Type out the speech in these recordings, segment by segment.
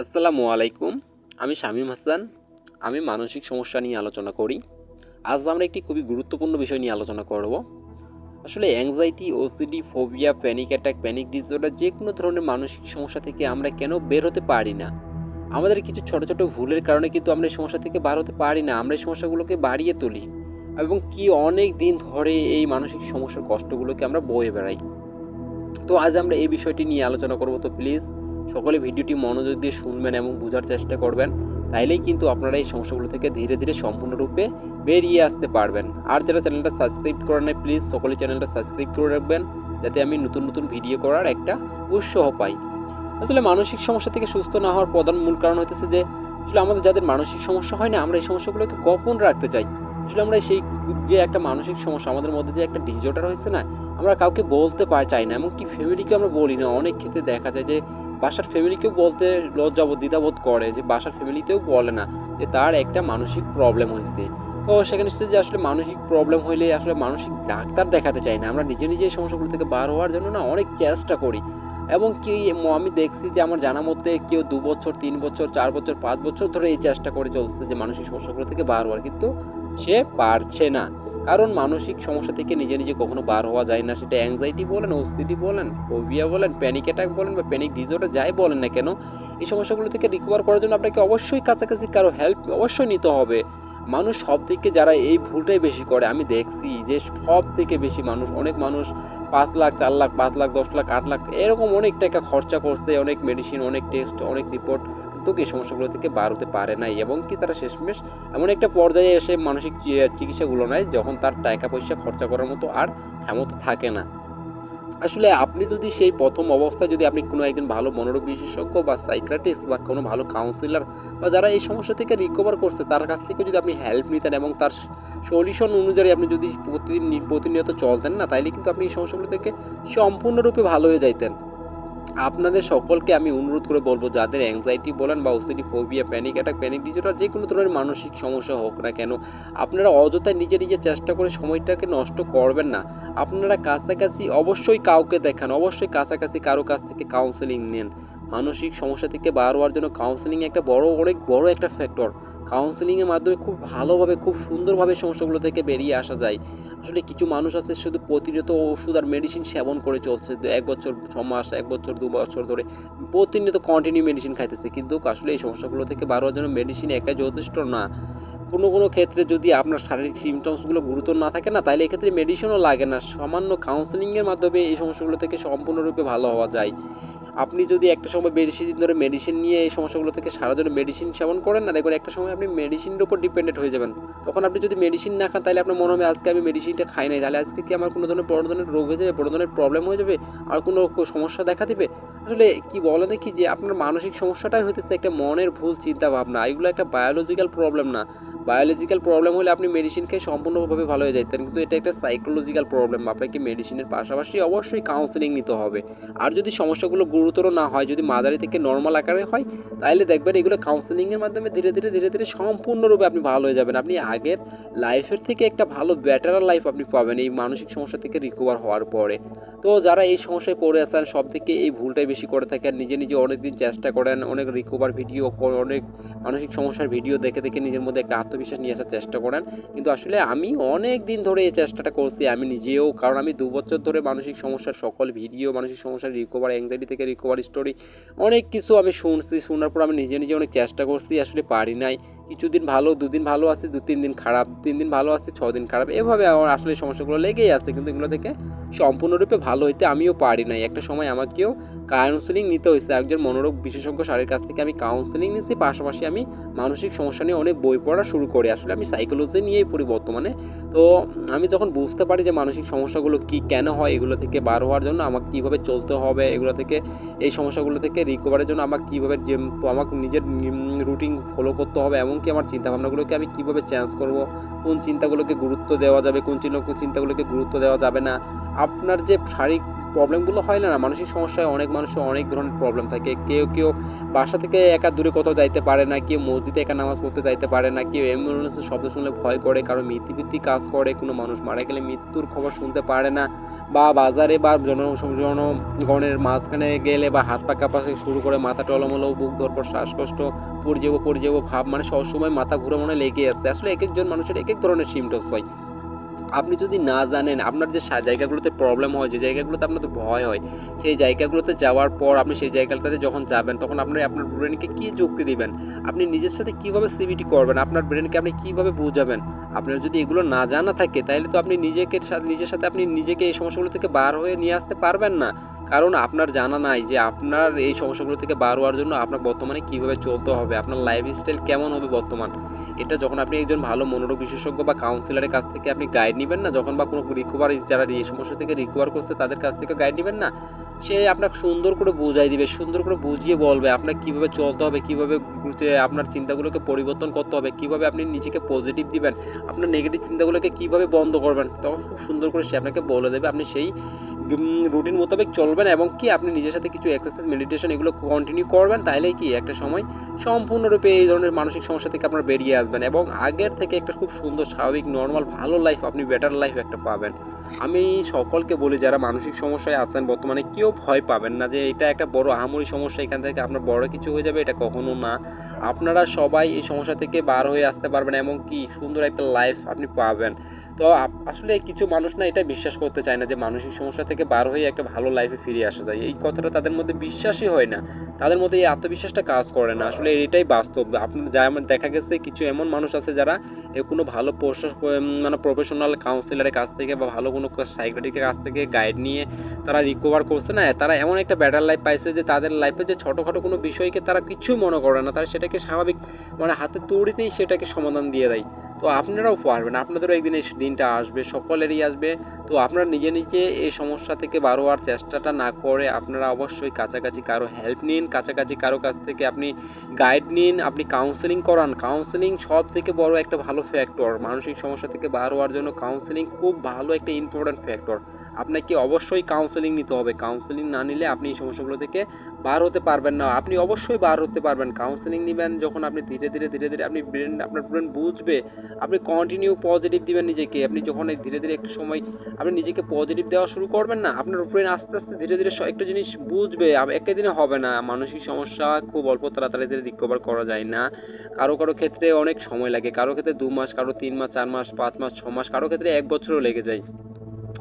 আসসালামু আলাইকুম, আমি শামীম হাসান। আমি মানসিক সমস্যা নিয়ে আলোচনা করি। আজ আমরা একটি খুবই গুরুত্বপূর্ণ বিষয় নিয়ে আলোচনা করব। আসলে anxiety OCD phobia panic attack panic disorder যে কোনো ধরনের মানসিক সমস্যা থেকে আমরা কেন বের হতে পারি না? আমাদের কিছু ছোট ছোট ভুলের কারণে কিন্তু আমরা এই সমস্যা থেকে বার হতে পারি না। আমরা এই সমস্যাগুলোকে বাড়িয়ে তুলি এবং কি অনেক দিন ধরে এই মানসিক সমস্যার কষ্টগুলোকে আমরা বয়ে বেড়াই। তো আজ আমরা এই বিষয়টি নিয়ে আলোচনা করব। তো প্লিজ সকলে ভিডিওটি মনোযোগ দিয়ে শুনবেন এবং বোঝার চেষ্টা করবেন, তাইলেই কিন্তু আপনারা এই সমস্যাগুলো থেকে ধীরে ধীরে সম্পূর্ণরূপে বেরিয়ে আসতে পারবেন। আর যারা চ্যানেলটা সাবস্ক্রাইব করেন নাই, প্লিজ সকলে চ্যানেলটা সাবস্ক্রাইব করে রাখবেন, যাতে আমি নতুন নতুন ভিডিও করার একটা উৎসাহ পাই। আসলে মানসিক সমস্যা থেকে সুস্থ না হওয়ার প্রধান মূল কারণ হতেছে যে, আসলে আমাদের যাদের মানসিক সমস্যা হয় না, আমরা এই সমস্যাগুলোকে গোপন রাখতে চাই? আসলে আমরা সেই যে একটা মানসিক সমস্যা, আমাদের মধ্যে যে একটা ডিজর্ডার হয়েছে না, আমরা কাউকে বলতে পার, চাই না। এমনকি ফ্যামিলিকে আমরা বলি না। অনেক ক্ষেত্রে দেখা যায় যে বাসার ফ্যামিলিকেও বলতে লজ্জাবোধ, দ্বিধাবোধ করে যে বাসার ফ্যামিলিতেও বলে না যে তার একটা মানসিক প্রবলেম হয়েছে। তো সেখানে যে আসলে মানসিক প্রবলেম হইলে আসলে মানসিক ডাক্তার দেখাতে চাই না। আমরা নিজে নিজে এই সমস্যাগুলো থেকে বার হওয়ার জন্য না অনেক চেষ্টা করি। এবং কি আমি দেখছি যে আমার জানা মতে কেউ দু বছর, তিন বছর, চার বছর, পাঁচ বছর ধরে এই চেষ্টা করে চলছে যে মানসিক সমস্যাগুলো থেকে বার হওয়ার। কিন্তু সে পারছে না। কারণ মানসিক সমস্যা থেকে নিজে নিজে কখনো বার হওয়া যায় না। সেটা অ্যাংজাইটি বলেন ওসিডি বলেন ফোবিয়া বলেন প্যানিক অ্যাটাক বলেন বা প্যানিক ডিসঅর্ডার যাই বলেন না কেন, এই সমস্যাগুলো থেকে রিকভার করার জন্য আপনাকে অবশ্যই কাছাকাছি কারও হেল্প অবশ্যই নিতে হবে। মানুষ সব থেকে যারা এই ভুলটাই বেশি করে, আমি দেখছি যে সব থেকে বেশি মানুষ, অনেক মানুষ পাঁচ লাখ, চার লাখ, পাঁচ লাখ, দশ লাখ, আট লাখ, এরকম অনেক টাকা খরচা করছে, অনেক মেডিসিন অনেক টেস্ট অনেক রিপোর্ট কিন্তু এই সমস্যাগুলো থেকে বার হতে পারে নাই এবং কি তারা শেষমেশ এমন একটা পর্যায়ে এসে মানসিক চিকিৎসাগুলো নেয় যখন তার টাকা পয়সা খরচা করার মতো আর ক্ষমতা থাকে না। আসলে আপনি যদি সেই প্রথম অবস্থায় যদি আপনি কোনো একজন ভালো মনোরোগ বিশেষজ্ঞ বা সাইক্রাটিস্ট বা কোনো ভালো কাউন্সিলর বা যারা এই সমস্যা থেকে রিকভার করছে, তার কাছ থেকে যদি আপনি হেল্প নিতেন এবং তার সলিউশন অনুযায়ী আপনি যদি প্রতিদিন, প্রতিনিয়ত চলতেন না, তাইলে কিন্তু আপনি এই সমস্যাগুলো থেকে সম্পূর্ণরূপে ভালো হয়ে যাইতেন। আপনাদের সকলকে আমি অনুরোধ করে বলব, যাদের অ্যাংজাইটি বলেন বা OCD phobia panic attack panic disorder যে কোনো ধরনের মানসিক সমস্যা হোক না কেন, আপনারা অযথায় নিজে নিজে চেষ্টা করে সময়টাকে নষ্ট করবেন না। আপনারা কাছাকাছি অবশ্যই কাউকে দেখান, অবশ্যই কাছাকাছি কারও কাছ থেকে কাউন্সেলিং নেন। মানসিক সমস্যা থেকে বার হওয়ার জন্য কাউন্সেলিং একটা বড়, অনেক বড় একটা ফ্যাক্টর কাউন্সেলিংয়ের মাধ্যমে খুব ভালোভাবে, খুব সুন্দরভাবে সমস্যাগুলো থেকে বেরিয়ে আসা যায়। আসলে কিছু মানুষ আছে শুধু প্রতিনিয়ত ওষুধ আর মেডিসিন সেবন করে চলছে। এক বছর, ছ মাস, এক বছর, দু বছর ধরে প্রতিনিয়ত কন্টিনিউ মেডিসিন খাইতেছে। কিন্তু আসলে এই সমস্যাগুলো থেকে বার হওয়ার জন্য মেডিসিন একাই যথেষ্ট না। কোনো কোনো ক্ষেত্রে যদি আপনার শারীরিক সিমটমসগুলো গুরুতর না থাকে না তাহলে এক্ষেত্রে মেডিসিনও লাগে না। সামান্য কাউন্সেলিংয়ের মাধ্যমে এই সমস্যাগুলো থেকে সম্পূর্ণরূপে ভালো হওয়া যায়। আপনি যদি একটা সময় বেশি দিন ধরে মেডিসিন নিয়ে এই সমস্যাগুলো থেকে সারা ধরে মেডিসিন সেবন করেন না, দেখবেন একটা সময় আপনি মেডিসিনের উপর ডিপেন্ডেন্ট হয়ে যাবেন। তখন আপনি যদি মেডিসিন না খান, তাহলে আপনার মনে হবে আজকে আমি মেডিসিনটা খাই নাই। তাহলে আজকে কি আমার কোনো ধরনের বড় ধরনের রোগ হয়ে যাবে, বড় ধরনের প্রবলেম হয়ে যাবে, আর কোনো সমস্যা দেখা দিবে? আসলে কি বলে দেখি যে আপনার মানসিক সমস্যাটাই হইতেছে একটা মনের ভুল চিন্তা ভাবনা। এগুলো একটা বায়োলজিক্যাল প্রবলেম না। বায়োলজিক্যাল প্রবলেম হলে আপনি মেডিসিন খেয়ে সম্পূর্ণভাবে ভালো হয়ে যাইতেন। কিন্তু এটা একটা সাইকোলজিক্যাল প্রবলেম আপনাকে মেডিসিনের পাশাপাশি অবশ্যই কাউন্সেলিং নিতে হবে। আর যদি সমস্যাগুলো গুরুতর না হয়, যদি মাঝারি থেকে নর্মাল আকারে হয় তাহলে দেখবেন এগুলো কাউন্সেলিংয়ের মাধ্যমে ধীরে ধীরে ধীরে ধীরে সম্পূর্ণরূপে আপনি ভালো হয়ে যাবেন। আপনি আগের লাইফের থেকে একটা ভালো বেটার লাইফ আপনি পাবেন এই মানসিক সমস্যা থেকে রিকভার হওয়ার পরে। তো যারা এই সমস্যায় পড়ে আছেন সব থেকে এই ভুলটাই বেশি করে থাকেন। নিজে নিজে অনেকদিন চেষ্টা করেন, অনেক রিকভার ভিডিও অনেক মানসিক সমস্যার ভিডিও দেখে দেখে নিজের মধ্যে একটা আত্মবিশ্বাস নিয়ে আসার চেষ্টা করেন। কিন্তু আসলে আমি অনেক দিন ধরে এই চেষ্টাটা করছি, আমি নিজেও। কারণ আমি দু বছর ধরে মানসিক সমস্যার সকল ভিডিও মানসিক সমস্যার রিকভার অ্যাংজাইটি থেকে রিকভার স্টোরি অনেক কিছু আমি শুনছি। শোনার পর আমি নিজে নিজে অনেক চেষ্টা করছি, আসলে পারি নাই। কিছুদিন ভালো, দুদিন ভালো আছে, দু, তিন দিন খারাপ, তিন দিন ভালো আছে, ছ দিন খারাপ, এভাবে আমার আসলে সমস্যাগুলো লেগেই আছে, কিন্তু এগুলো থেকে সম্পূর্ণরূপে ভালো হইতে আমিও পারি নাই। একটা সময় আমাকেও কাউন্সেলিং নিতে হয়েছে একজন মনোরোগ বিশেষজ্ঞ স্যারের কাছ থেকে আমি কাউন্সেলিং নিয়েছি পাশাপাশি আমি মানসিক সমস্যা নিয়ে অনেক বই পড়া শুরু করি, আসলে আমি সাইকোলজি নিয়েই পড়ি বর্তমানে। তো আমি যখন বুঝতে পারি যে মানসিক সমস্যাগুলো কি, কেন হয়, এগুলো থেকে বার হওয়ার জন্য আমাকে কীভাবে চলতে হবে, এগুলো থেকে, এই সমস্যাগুলো থেকে রিকভারের জন্য আমাকে কীভাবে আমাকে নিজের রুটিন ফলো করতে হবে এমনকি আমার চিন্তাভাবনাগুলোকে আমি কীভাবে চেঞ্জ করব? কোন চিন্তাগুলোকে গুরুত্ব দেওয়া যাবে কোন চিন্তাগুলোকে গুরুত্ব দেওয়া যাবে না? আপনার যে শারীরিক প্রবলেমগুলো হয় না মানসিক সমস্যায় অনেক মানুষের অনেক ধরনের প্রবলেম থাকে। কেউ কেউ বাসা থেকে একা দূরে কোথাও যাইতে পারে না, কেউ মসজিদে একা নামাজ পড়তে যাইতে পারে না, কেউ অ্যাম্বুলেন্সের শব্দ শুনলে ভয় করে, কারও মৃত্যুবৃত্তি কাজ করে, কোনো মানুষ মারা গেলে মৃত্যুর খবর শুনতে পারে না বা বাজারে বা জন জনগণের মাঝখানে গেলে বা হাত পা কাঁপা শুরু করে মাথা টলমলো, বুক ধরপর শ্বাসকষ্ট পড়ে যাব পড়ে যাব ভাব মানে সবসময় মাথা ঘুরে মনে লেগে আসছে আসলে এক একজন মানুষের এক এক ধরনের সিমটমস হয়। আপনি যদি না জানেন, আপনার যে জায়গাগুলোতে প্রবলেম হয়, যে জায়গাগুলোতে আপনার ভয় হয়, সেই জায়গাগুলোতে যাওয়ার পর আপনি সেই জায়গাটাতে যখন যাবেন, তখন আপনি, আপনার ব্রেনকে কী যুক্তি দিবেন? আপনি নিজের সাথে কীভাবে সিবিটি করবেন? আপনার ব্রেনকে আপনি কীভাবে বোঝাবেন? আপনার যদি এগুলো না জানা থাকে তাহলে তো আপনি নিজেকে নিজের সাথে আপনি নিজেকে এই সমস্যাগুলো থেকে বার হয়ে নিয়ে আসতে পারবেন না। কারণ আপনার জানা নাই যে আপনার এই সমস্যাগুলো থেকে বার হওয়ার জন্য আপনার বর্তমানে কীভাবে চলতে হবে, আপনার লাইফস্টাইল কেমন হবে বর্তমান? এটা যখন আপনি একজন ভালো মনোরোগ বিশেষজ্ঞ বা কাউন্সিলরের কাছ থেকে আপনি গাইড নেবেন না, যখন বা কোনো রিকভার যারা এই সমস্যা থেকে রিকভার করছে তাদের কাছ থেকে গাইড নেবেন না, সে আপনাকে সুন্দর করে বুঝাই দিবে, সুন্দর করে বুঝিয়ে বলবে আপনার কীভাবে চলতে হবে, কীভাবে আপনার চিন্তাগুলোকে পরিবর্তন করতে হবে, কীভাবে আপনি নিজেকে পজিটিভ দিবেন, আপনার নেগেটিভ চিন্তাগুলোকে কীভাবে বন্ধ করবেন, তখন খুব সুন্দর করে সে আপনাকে বলে দেবে, আপনি সেই রুটিন মোতাবেক চলবেন এবং কি আপনি নিজের সাথে কিছু এক্সারসাইজ মেডিটেশন এগুলো কন্টিনিউ করবেন তাহলেই কি একটা সময় সম্পূর্ণরূপে এই ধরনের মানসিক সমস্যা থেকে আপনার বেরিয়ে আসবেন এবং আগের থেকে একটা খুব সুন্দর, স্বাভাবিক নর্মাল ভালো লাইফ আপনি বেটার লাইফ একটা পাবেন। আমি সকলকে বলি, যারা মানসিক সমস্যায় আছেন, বর্তমানে কেউ ভয় পাবেন না যে এটা একটা বড় আহামরি সমস্যা, এখান থেকে আপনার বড় কিছু হয়ে যাবে, এটা কখনো না। আপনারা সবাই এই সমস্যা থেকে বার হয়ে আসতে পারবেন এবং কি সুন্দর একটা লাইফ আপনি পাবেন। তো আসলে কিছু মানুষ না এটা বিশ্বাস করতে চায় না যে মানসিক সমস্যা থেকে বার হয়ে একটা ভালো লাইফে ফিরে আসা যায়। এই কথাটা তাদের মধ্যে বিশ্বাসই হয় না। তাদের মধ্যে এই আত্মবিশ্বাসটা কাজ করে না। আসলে এটাই বাস্তব। আপনার যেমন দেখা গেছে কিছু এমন মানুষ আছে যারা কোনো ভালো মানে প্রফেশনাল কাউন্সিলারের কাছ থেকে বা ভালো কোনো সাইকেটিকের কাছ থেকে গাইড নিয়ে তারা রিকভার করছে না। তারা এমন একটা ব্যাটার লাইফ পাইছে যে তাদের লাইফে যে ছোটোখাটো কোনো বিষয়কে তারা কিছুই মনে করে না। তারা সেটাকে স্বাভাবিক মানে হাতে তৈরিতেই সেটাকে সমাধান দিয়ে দেয়। তো আপনারাও পারবেন, আপনাদেরও একদিন এই দিনটা আসবে, সকলেরই আসবে। তো আপনারা নিজে নিজে এই সমস্যা থেকে বারো আর চেষ্টাটা না করে আপনারা অবশ্যই কাছাকাছি কারও হেল্প নিন, কাছাকাছি কারও কাছ থেকে আপনি গাইড নিন, আপনি কাউন্সেলিং করান। কাউন্সেলিং সব থেকে বড় একটা ভালো ফ্যাক্টর মানসিক সমস্যা থেকে বার জন্য কাউন্সেলিং খুব ভালো একটা ইম্পর্ট্যান্ট ফ্যাক্টর আপনাকে অবশ্যই কাউন্সেলিং নিতে হবে। কাউন্সেলিং না নিলে আপনি এই সমস্যাগুলো থেকে বার হতে পারবেন না। আপনি অবশ্যই বার হতে পারবেন। কাউন্সেলিং নেবেন, যখন আপনি ধীরে ধীরে ধীরে ধীরে আপনি ব্রেন আপনার ব্রেন বুঝবে, আপনি কন্টিনিউ পজিটিভ দিবেন নিজেকে। আপনি যখন এই ধীরে ধীরে একটু সময় আপনি নিজেকে পজিটিভ দেওয়া শুরু করবেন না, আপনার ব্রেন আস্তে আস্তে ধীরে ধীরে একটা জিনিস বুঝবে। একটা দিনে হবে না। মানসিক সমস্যা খুব অল্প তাড়াতাড়ি রিকভার করা যায় না। কারও কারও ক্ষেত্রে অনেক সময় লাগে। কারও ক্ষেত্রে দু মাস, কারও তিন মাস, চার মাস, পাঁচ মাস, ছ মাস, কারও ক্ষেত্রে এক বছরও লেগে যায়।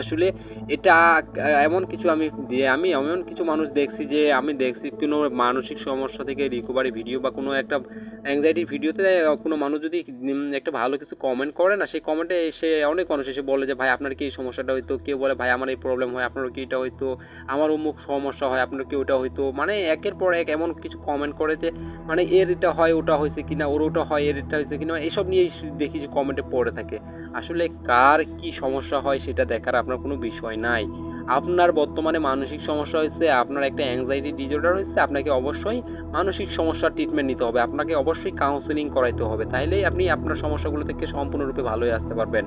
আসলে এটা এমন কিছু আমি দিয়ে, আমি এমন কিছু মানুষ দেখছি যে, আমি দেখছি কোনো মানসিক সমস্যা থেকে রিকভারি ভিডিও বা কোনো একটা অ্যাংজাইটির ভিডিওতে কোনো মানুষ যদি একটা ভালো কিছু কমেন্ট করে না, সেই কমেন্টে এসে অনেক মানুষ এসে বলে যে, ভাই, আপনার কি এই সমস্যাটা হইতো? কেউ বলে, ভাই, আমার এই প্রবলেম হয়, আপনারও কি এটা হইতো? আমার অমুক সমস্যা হয়, আপনার কি ওটা হইতো? মানে একের পর এক এমন কিছু কমেন্ট করে যে মানে এর এটা হয়, ওটা হয়েছে কিনা, ওর ওটা হয়, এর এটা হয়েছে কিনা, এসব নিয়ে দেখি যে কমেন্টে পড়ে থাকে। আসলে কার কি সমস্যা হয়, সেটা দেখার আপনার কোনো বিষয় নাই। আপনার বর্তমানে মানসিক সমস্যা হয়েছে, আপনার একটা অ্যাংজাইটি ডিজর্ডার হয়েছে, আপনাকে অবশ্যই মানসিক সমস্যার ট্রিটমেন্ট নিতে হবে। আপনাকে অবশ্যই কাউন্সেলিং করাইতে হবে। তাইলেই আপনি আপনার সমস্যাগুলো থেকে সম্পূর্ণরূপে ভালো হয়ে আসতে পারবেন।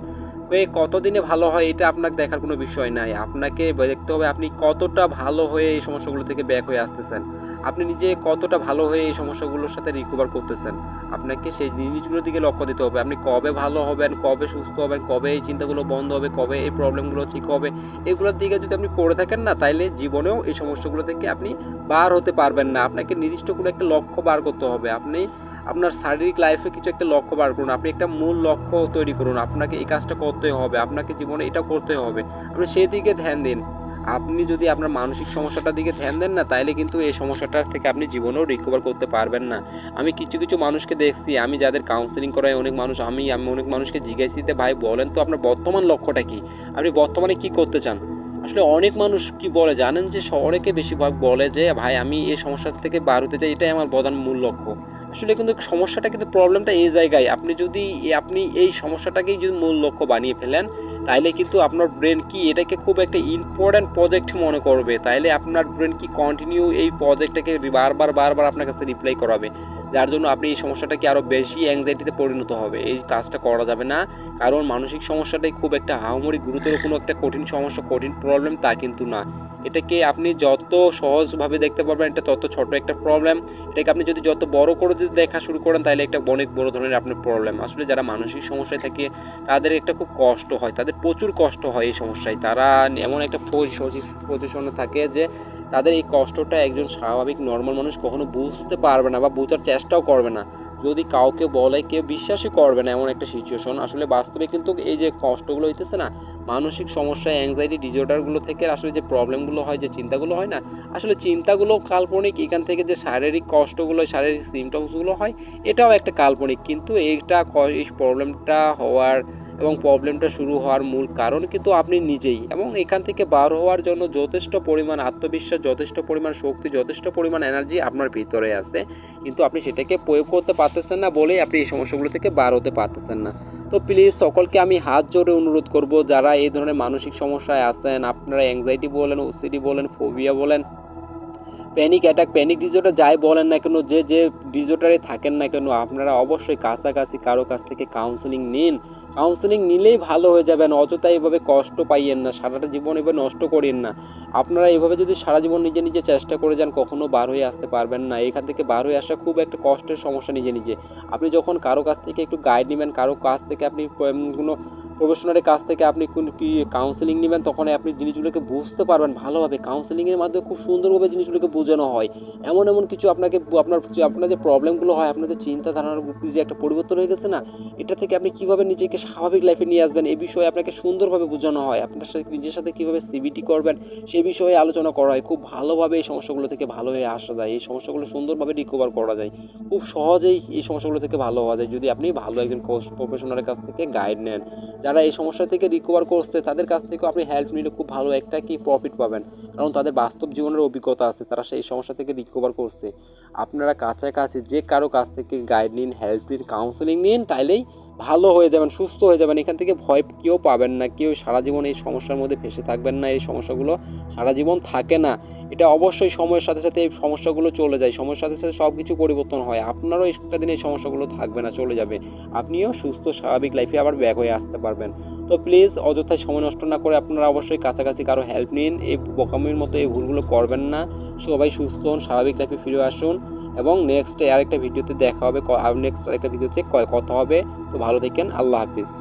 এই কতদিনে ভালো হয় এটা আপনাকে দেখার কোনো বিষয় নাই। আপনাকে দেখতে হবে আপনি কতটা ভালো হয়ে এই সমস্যাগুলো থেকে ব্যাক হয়ে আসতেছেন। আপনি নিজে কতটা ভালো হয়ে এই সমস্যাগুলোর সাথে রিকভার করতেছেন? আপনাকে সেই জিনিসগুলোর দিকে লক্ষ্য দিতে হবে। আপনি কবে ভালো হবেন, কবে সুস্থ হবেন, কবে এই চিন্তাগুলো বন্ধ হবে, কবে এই প্রবলেমগুলো ঠিক হবে, এগুলোর দিকে যদি আপনি পড়ে থাকেন না, তাইলে জীবনেও এই সমস্যাগুলো থেকে আপনি বার হতে পারবেন না। আপনাকে নির্দিষ্ট কোনো একটা লক্ষ্য বার করতে হবে। আপনি আপনার শারীরিক লাইফে কিছু একটা লক্ষ্য বার করুন। আপনি একটা মূল লক্ষ্য তৈরি করুন। আপনাকে এই কাজটা করতে হবে। আপনাকে জীবনে এটা করতে হবে। আপনি সেই দিকে ধ্যান দিন। আপনি যদি আপনার মানসিক সমস্যাটার দিকে ধ্যান দেন না, তাইলে কিন্তু এই সমস্যাটা থেকে আপনি জীবনেও রিকভার করতে পারবেন না। আমি কিছু কিছু মানুষকে দেখছি, আমি যাদের কাউন্সেলিং করাই অনেক মানুষ, আমি আমি অনেক মানুষকে জিজ্ঞাসি যে ভাই, বলেন তো আপনার বর্তমান লক্ষ্যটা কি? আপনি বর্তমানে কি করতে চান? আসলে অনেক মানুষ কি বলে জানেন যে শহরেকে বেশিরভাগ বলে যে, ভাই, আমি এই সমস্যা থেকে বার হতে চাই এটাই আমার প্রধান মূল লক্ষ্য। আসলে কিন্তু সমস্যাটা কিন্তু প্রবলেমটা এই জায়গায়। আপনি যদি, আপনি এই সমস্যাটাকেই যদি মূল লক্ষ্য বানিয়ে ফেলেন তাইলে কিন্তু আপনার ব্রেন কি এটাকে খুব একটা ইম্পর্ট্যান্ট প্রজেক্ট মনে করবে, তাইলে আপনার ব্রেন কি কন্টিনিউ এই প্রজেক্টটাকে বারবার বারবার আপনার কাছে রিপ্লাই করাবে। যার জন্য আপনি এই সমস্যাটাকে আরও বেশি অ্যাংজাইটিতে পরিণত হবে। এই কাজটা করা যাবে না। কারণ মানসিক সমস্যাটাই খুব একটা আহামরি গুরুতর কোনো একটা কঠিন সমস্যা, কঠিন প্রবলেম তা কিন্তু না। এটাকে আপনি যত সহজভাবে দেখতে পারবেন, এটা তত ছোট একটা প্রবলেম এটাকে আপনি যদি যত বড় করে যদি দেখা শুরু করেন, তাহলে একটা অনেক বড় ধরনের আপনার প্রবলেম আসলে যারা মানসিক সমস্যায় থাকে, তাদের একটা খুব কষ্ট হয়। তাদের প্রচুর কষ্ট হয় এই সমস্যায়। তারা এমন একটা পজিশনে থাকে যে তাদের এই কষ্টটা একজন স্বাভাবিক নর্মাল মানুষ কখনো বুঝতে পারবে না বা বোঝার চেষ্টাও করবে না। যদি কাউকে বলে, কেউ বিশ্বাসই করবে না এমন একটা সিচুয়েশন আসলে বাস্তবে কিন্তু এই যে কষ্টগুলো হইতেছে না, মানসিক সমস্যা অ্যাংজাইটি ডিজর্ডারগুলো থেকে আসলে যে প্রবলেমগুলো হয়, যে চিন্তাগুলো হয় না, আসলে চিন্তাগুলো কাল্পনিক, এখান থেকে যে শারীরিক কষ্টগুলো, শারীরিক সিমটমসগুলো হয়, এটাও একটা কাল্পনিক। কিন্তু এইটা এই প্রবলেমটা হওয়ার এবং প্রবলেমটা শুরু হওয়ার মূল কারণ কিন্তু আপনি নিজেই। এবং এখান থেকে বার হওয়ার জন্য যথেষ্ট পরিমাণ আত্মবিশ্বাস, যথেষ্ট পরিমাণ শক্তি, যথেষ্ট পরিমাণ এনার্জি আপনার ভিতরে আছে। কিন্তু আপনি সেটাকে প্রয়োগ করতে পারতেছেন না বলেই আপনি এই সমস্যাগুলো থেকে বার হতে পারতেছেন না। তো প্লিজ সকলকে আমি হাত জোরে অনুরোধ করব, যারা এই ধরনের মানসিক সমস্যায় আছেন, আপনারা অ্যাংজাইটি বলেন ওসিডি বলেন ফোবিয়া বলেন প্যানিক অ্যাটাক প্যানিক ডিজর্ডার যাই বলেন না কেন, যে যে ডিজর্ডারে থাকেন না কেন, আপনারা অবশ্যই কাছাকাছি কারও কাছ থেকে কাউন্সেলিং নিন। কাউন্সেলিং নিলেই ভালো হয়ে যাবেন, অযথা এভাবে কষ্ট পাইয়েন না, সারাটা জীবন এভাবে নষ্ট করেন না। আপনারা এভাবে যদি সারা জীবন নিজে নিজে চেষ্টা করে যান কখনও বার হয়ে আসতে পারবেন না। এখান থেকে বার হয়ে আসা খুব একটা কষ্টের সমস্যা নিজে নিজে। আপনি যখন কারও কাছ থেকে একটু গাইড নেবেন, কারও কাছ থেকে আপনি কোনো প্রফেশনালের কাছ থেকে আপনি কোন কি কাউন্সেলিং নেবেন, তখন আপনি জিনিসগুলোকে বুঝতে পারবেন ভালোভাবে। কাউন্সেলিংয়ের মাধ্যমে খুব সুন্দরভাবে জিনিসগুলোকে বোঝানো হয়। এমন এমন কিছু আপনাকে আপনার আপনার যে প্রবলেমগুলো হয়, আপনার যে চিন্তা ধারণার যে একটা পরিবর্তন হয়ে গেছে না, এটা থেকে আপনি কীভাবে নিজেকে স্বাভাবিক লাইফে নিয়ে আসবেন, এ বিষয়ে আপনাকে সুন্দরভাবে বোঝানো হয়। আপনার সাথে, নিজের সাথে কীভাবে সিবিটি করবেন, সে বিষয়ে আলোচনা করা হয়। খুব ভালোভাবে এই সমস্যাগুলো থেকে ভালো হয়ে আসা যায়। এই সমস্যাগুলো সুন্দরভাবে রিকভার করা যায়। খুব সহজেই এই সমস্যাগুলো থেকে ভালো হওয়া যায়। যদি আপনি ভালো একজন কোচ প্রফেশনালের কাছ থেকে গাইড নেন যারা এই সমস্যা থেকে রিকভার করছে, তাদের কাছ থেকেও আপনি হেল্প নিলে খুব ভালো একটা কি প্রফিট পাবেন। কারণ তাদের বাস্তব জীবনের অভিজ্ঞতা আছে, তারা সেই সমস্যা থেকে রিকভার করছে। আপনারা কাছাকাছি যে কারও কাছ থেকে গাইড নিন হেল্প নিন কাউন্সেলিং নিন, তাইলেই ভালো হয়ে যাবেন, সুস্থ হয়ে যাবেন। এখান থেকে ভয় কেউ পাবেন না, কেউ সারা জীবন এই সমস্যার মধ্যে ফেসে থাকবেন না, এই সমস্যাগুলো সারা জীবন থাকে না। এটা অবশ্যই সময়ের সাথে সাথে এই সমস্যাগুলো চলে যায়। সময়ের সাথে সাথে সব কিছু পরিবর্তন হয়। আপনারও একটা দিন এই সমস্যাগুলো থাকবে না, চলে যাবে। আপনিও সুস্থ, স্বাভাবিক লাইফে আবার ব্যাক হয়ে আসতে পারবেন। তো প্লিজ অযথায় সময় নষ্ট না করে আপনারা অবশ্যই কাছাকাছি কারও হেল্প নিন। এই বোকামির মতো এই ভুলগুলো করবেন না। সবাই সুস্থ হন, স্বাভাবিক লাইফে ফিরে আসুন এবং নেক্সট আরেকটা ভিডিওতে দেখা হবে। আর নেক্সট আরেকটা ভিডিওতে কথা হবে। তো ভালো থাকেন, আল্লাহ হাফিজ।